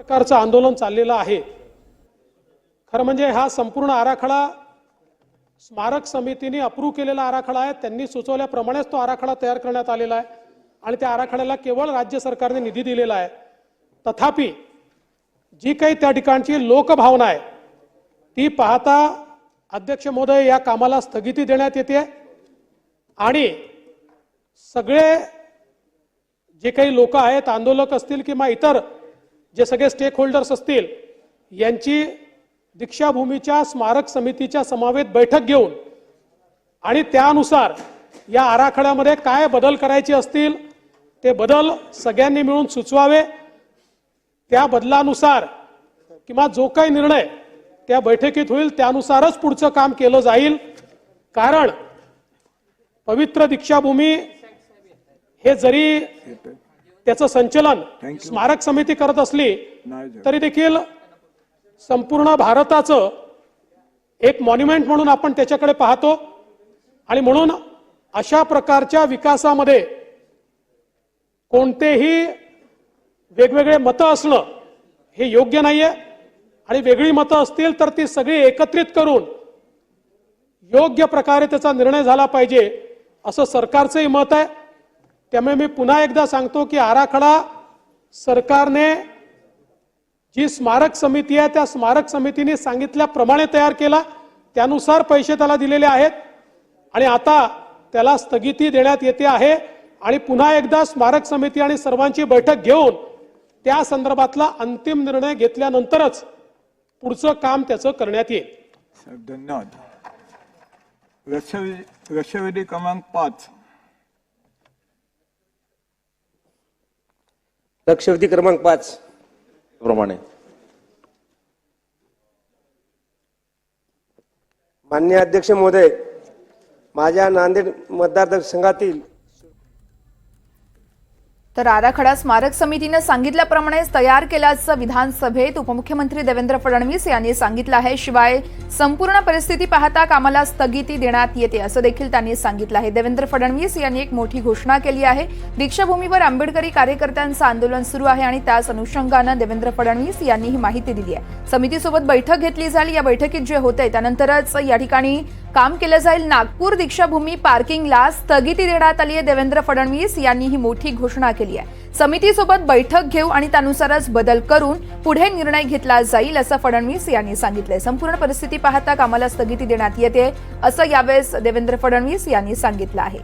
प्रकारचं आंदोलन चाललेलं आहे. खरं म्हणजे हा संपूर्ण आराखडा स्मारक समितीने अप्रूव्ह केलेला आराखडा आहे. त्यांनी सुचवल्याप्रमाणेच तो आराखडा तयार करण्यात आलेला आहे. आणि त्या आराखड्याला केवळ राज्य सरकारने निधी दिलेला आहे. तथापि जी काही त्या ठिकाणची लोकभावना आहे ती पाहता अध्यक्ष महोदय या कामाला स्थगिती देण्यात येते. आणि सगळे जे काही लोक आहेत आंदोलक असतील किंवा इतर जे सगळे स्टेक होल्डर्स असतील यांची दीक्षाभूमीच्या स्मारक समितीच्या समावेत बैठक घेऊन आणि त्यानुसार या आराखड्यामध्ये काय बदल करायचे असतील ते बदल सगळ्यांनी मिळून सुचवावे. त्या बदलानुसार किंवा जो काही निर्णय त्या बैठकीत होईल त्यानुसारच पुढचं काम केलं जाईल. कारण पवित्र दीक्षाभूमी हे जरी त्याचं संचलन. स्मारक समिती करत असली. तरी देखील संपूर्ण भारताचं एक मॉन्युमेंट म्हणून आपण त्याच्याकडे पाहतो आणि म्हणून अशा प्रकारच्या विकासामध्ये कोणतेही वेगवेगळे मतं असणं हे योग्य नाहीये आणि वेगळी मतं असतील तर ती सगळी एकत्रित करून योग्य प्रकारे त्याचा निर्णय झाला पाहिजे असं सरकारचंही मत आहे त्यामुळे मी पुन्हा एकदा सांगतो की आराखडा सरकारने जी स्मारक समिती आहे त्या स्मारक समितीने सांगितल्याप्रमाणे तयार केला. त्यानुसार पैसे त्याला दिलेले आहेत. आणि आता त्याला स्थगिती देण्यात येते आहे. आणि पुन्हा एकदा स्मारक समिती आणि सर्वांची बैठक घेऊन त्या संदर्भातला अंतिम निर्णय घेतल्यानंतरच पुढचं काम त्याचं करण्यात येईल. धन्यवाद. क्रमांक पाच. लक्षवेधी क्रमांक पाच. प्रमाणे मान्य अध्यक्ष महोदय माझ्या नांदेड मतदारसंघातील तर आराखडा स्मारक समितीनं सांगितल्याप्रमाणेच तयार केल्याचं विधानसभेत उपमुख्यमंत्री देवेंद्र फडणवीस यांनी सांगितलं आहे. शिवाय संपूर्ण परिस्थिती पाहता कामाला स्थगिती देण्यात येते असं देखील त्यांनी सांगितलं आहे. देवेंद्र फडणवीस यांनी एक मोठी घोषणा केली आहे. दीक्षाभूमीवर आंबेडकरी कार्यकर्त्यांचं आंदोलन सुरू आहे आणि त्याच अनुषंगानं देवेंद्र फडणवीस यांनी ही माहिती दिली आहे. समितीसोबत बैठक घेतली झाली या बैठकीत जे होते त्यानंतरच या ठिकाणी काम केलं जाईल. नागपूर दीक्षाभूमी पार्किंगला स्थगिती देण्यात आली आहे. देवेंद्र फडणवीस यांनी ही मोठी घोषणा केली आहे. समितीसोबत बैठक घेऊ आणि त्यानुसारच बदल करून पुढे निर्णय घेतला जाईल असं फडणवीस यांनी सांगितलंय. संपूर्ण परिस्थिती पाहता कामाला स्थगिती देण्यात येते असं यावेळेस देवेंद्र फडणवीस यांनी सांगितलं आहे.